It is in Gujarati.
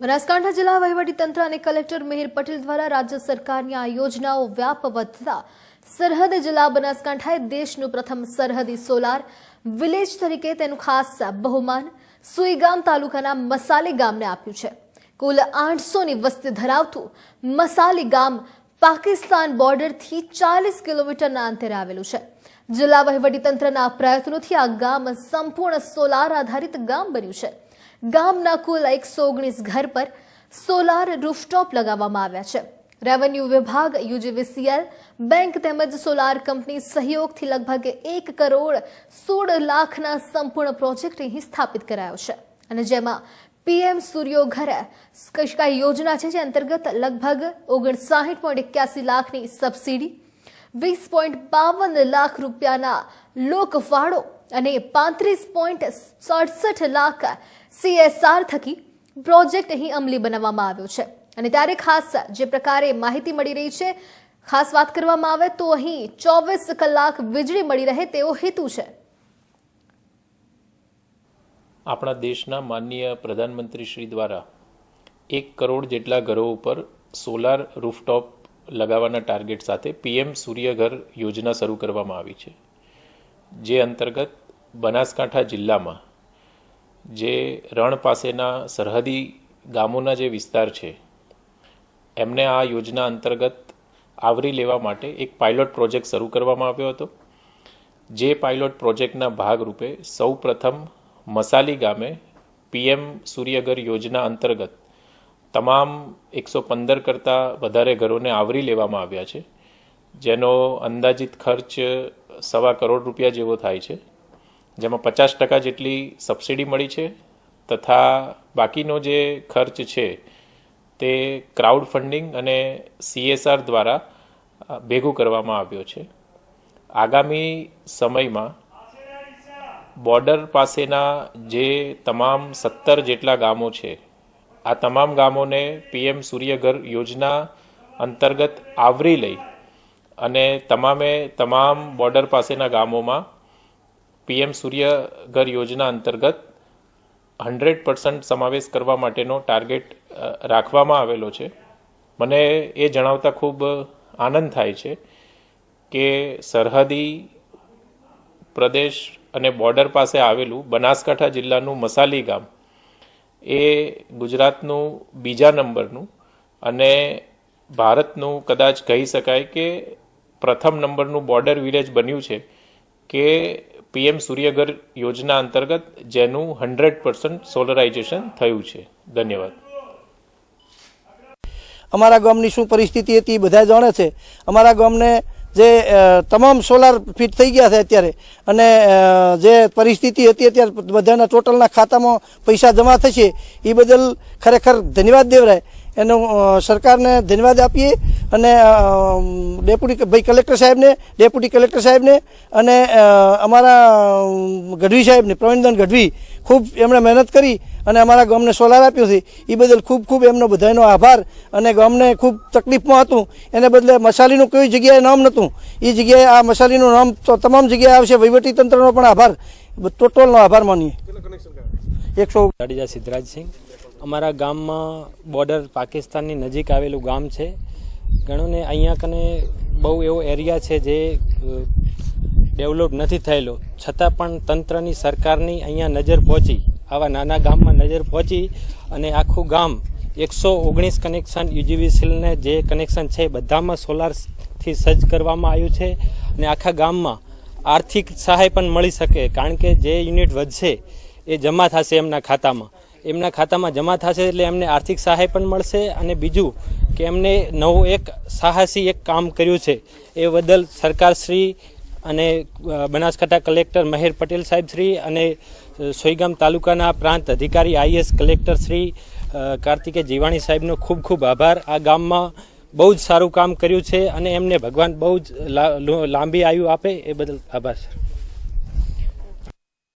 બનાસકાંઠા જિલ્લા વહીવટીતંત્ર અને કલેક્ટર મિહિર પટેલ દ્વારા રાજ્ય સરકારની આ યોજનાઓ વ્યાપ વધતા સરહદ જિલ્લા બનાસકાંઠાએ દેશનું પ્રથમ સરહદી સોલાર વિલેજ તરીકે તેનું ખાસ બહુમાન સુઈગામ તાલુકાના મસાલી ગામને આપ્યું છે. કુલ આઠસોની વસ્તી ધરાવતું મસાલી ગામ પાકિસ્તાન બોર્ડરથી ચાલીસ કિલોમીટરના અંતરે આવેલું છે. જિલ્લા વહીવટીતંત્રના પ્રયત્નોથી આ ગામ સંપૂર્ણ સોલાર આધારિત ગામ બન્યું છે. ગામના કુલ એકસો ઓગણીસ ઘર પર સોલાર રૂફટોપ લગાવવામાં આવ્યા છે. રેવન્યુ વિભાગ, યુજીવીસીએલ, બેંક તેમજ સોલાર કંપની સહયોગથી લગભગ એક કરોડ સોળ લાખના સંપૂર્ણ પ્રોજેક્ટ અહીં સ્થાપિત કરાયો છે. અને જેમાં પીએમ સૂર્યો ઘર કઈ યોજના છે જે અંતર્ગત લગભગ ઓગણસાઠ પોઈન્ટ એક્યાસી લાખની સબસિડી, વીસ પોઈન્ટ બાવન લાખ રૂપિયાના લોકફાળો અને પાંત્રીસ પોઈન્ટ સડસઠ લાખ સીએસઆર થકી પ્રોજેક્ટ અહીં અમલી બનાવવામાં આવ્યો છે. અને ત્યારે ખાસ જે પ્રકારે માહિતી મળી રહી છે, ખાસ વાત કરવામાં આવે તો અહીં ચોવીસ કલાક વીજળી મળી રહે તેવો હેતુ છે. આપણા દેશના માનનીય પ્રધાનમંત્રી શ્રી દ્વારા એક કરોડ જેટલા ઘરો ઉપર સોલાર રૂફટોપ લગાવવાના ટાર્ગેટ સાથે પીએમ સૂર્યઘર યોજના શરૂ કરવામાં આવી છે. જે અંતર્ગત બનાસકાંઠા જિલ્લામાં જે રણ પાસેના સરહદી ગામોના જે વિસ્તાર છે, એમને આ યોજના અંતર્ગત આવરી લેવા માટે એક પાયલોટ પ્રોજેક્ટ શરૂ કરવામાં આવ્યો હતો. જે પાયલોટ પ્રોજેક્ટના ભાગરૂપે સૌ પ્રથમ મસાલી ગામે પીએમ સૂર્યઘર યોજના અંતર્ગત તમામ એકસો પંદર કરતાં વધારે ઘરોને આવરી લેવામાં આવ્યા છે, જેનો અંદાજિત ખર્ચ સવા કરોડ રૂપિયા જેવો થાય છે. જેમાં પચાસ ટકા જેટલી સબસિડી મળી છે તથા બાકીનો જે ખર્ચ છે તે ક્રાઉડ ફંડિંગ અને સીએસઆર દ્વારા ભેગું કરવામાં આવ્યો છે. આગામી સમયમાં બોર્ડર પાસેના જે તમામ સત્તર જેટલા ગામો છે, આ તમામ ગામોને પીએમ સૂર્યઘર યોજના અંતર્ગત આવરી લઈ અને તમામે તમામ બોર્ડર પાસેના ગામોમાં પીએમ સૂર્યઘર યોજના અંતર્ગત હંડ્રેડ પર્સન્ટ સમાવેશ કરવા માટેનો ટાર્ગેટ રાખવામાં આવેલો છે. મને એ જણાવતા ખૂબ આનંદ થાય છે કે સરહદી પ્રદેશ અને બોર્ડર પાસે આવેલું બનાસકાંઠા જિલ્લાનું મસાલી ગામ એ ગુજરાતનું બીજા નંબરનું અને ભારતનું કદાચ કહી શકાય કે પ્રથમ નંબરનું બોર્ડર વિલેજ બન્યું છે કે પીએમ સૂર્યઘર યોજના અંતર્ગત જેનું હંડ્રેડ પર્સન્ટ સોલરાઇઝેશન થયું છે. ધન્યવાદ. અમારા ગામની શું પરિસ્થિતિ હતી એ બધા જાણે છે. અમારા ગામને જે તમામ સોલાર ફિટ થઈ ગયા છે અત્યારે અને જે પરિસ્થિતિ હતી અત્યારે બધાના ટોટલના ખાતામાં પૈસા જમા થશે, એ બદલ ખરેખર ધન્યવાદ દેવરાય. એનો સરકારને ધન્યવાદ આપીએ અને ડેપ્યુટી ભાઈ કલેક્ટર સાહેબને ડેપ્યુટી કલેક્ટર સાહેબને અને અમારા ગઢવી સાહેબને પ્રવીણદાન ગઢવી ખૂબ એમણે મહેનત કરી અને અમારા ગામને સોલાર આપ્યું છે. એ બદલ ખૂબ ખૂબ એમનો બધાનો આભાર અને ગામને ખૂબ તકલીફમાં હતું. એને બદલે મસાલીનું કોઈ જગ્યાએ નામ નહોતું. એ જગ્યાએ આ મસાલીનું નામ તો તમામ જગ્યાએ આવશે. વહીવટી તંત્રનો પણ આભાર. ટોટલનો આભાર માનીએ. એકસો જાડેજા સિદ્ધરાજસિંહ અમારા ગામમાં બોર્ડર પાકિસ્તાનની નજીક આવેલું ગામ છે. ગણો ને અહીંયા કને બહુ એવો એરિયા છે જે ડેવલપ નથી થયેલો. છતાં પણ તંત્રની સરકારની અહીંયા નજર પહોંચી. આવા નાના ગામમાં નજર પહોંચી અને આખું ગામ એકસો ઓગણીસ કનેક્શન યુજીવીસીલને જે કનેક્શન છે બધામાં સોલારથી સજ્જ કરવામાં આવ્યું છે અને આખા ગામમાં આર્થિક સહાય પણ મળી શકે. કારણ કે જે યુનિટ વધશે એ જમા થશે એમના ખાતામાં. એમના ખાતામાં જમા થશે એટલે એમને આર્થિક સહાય પણ મળશે અને બીજું કે એમને નવું એક સાહસી એક કામ કર્યું છે એ બદલ સરકારશ્રી અને બનાસકાંઠા કલેક્ટર મહેર પટેલ સાહેબ શ્રી અને સોઈગામ તાલુકાના પ્રાંત અધિકારી આઈએસ કલેક્ટર શ્રી કાર્તિકે જીવાણી સાહેબનો ખૂબ ખૂબ આભાર. આ ગામમાં બહુ જ સારું કામ કર્યું છે અને એમને ભગવાન બહુ જ લાંબી આયુ આપે એ બદલ આભાર, સર.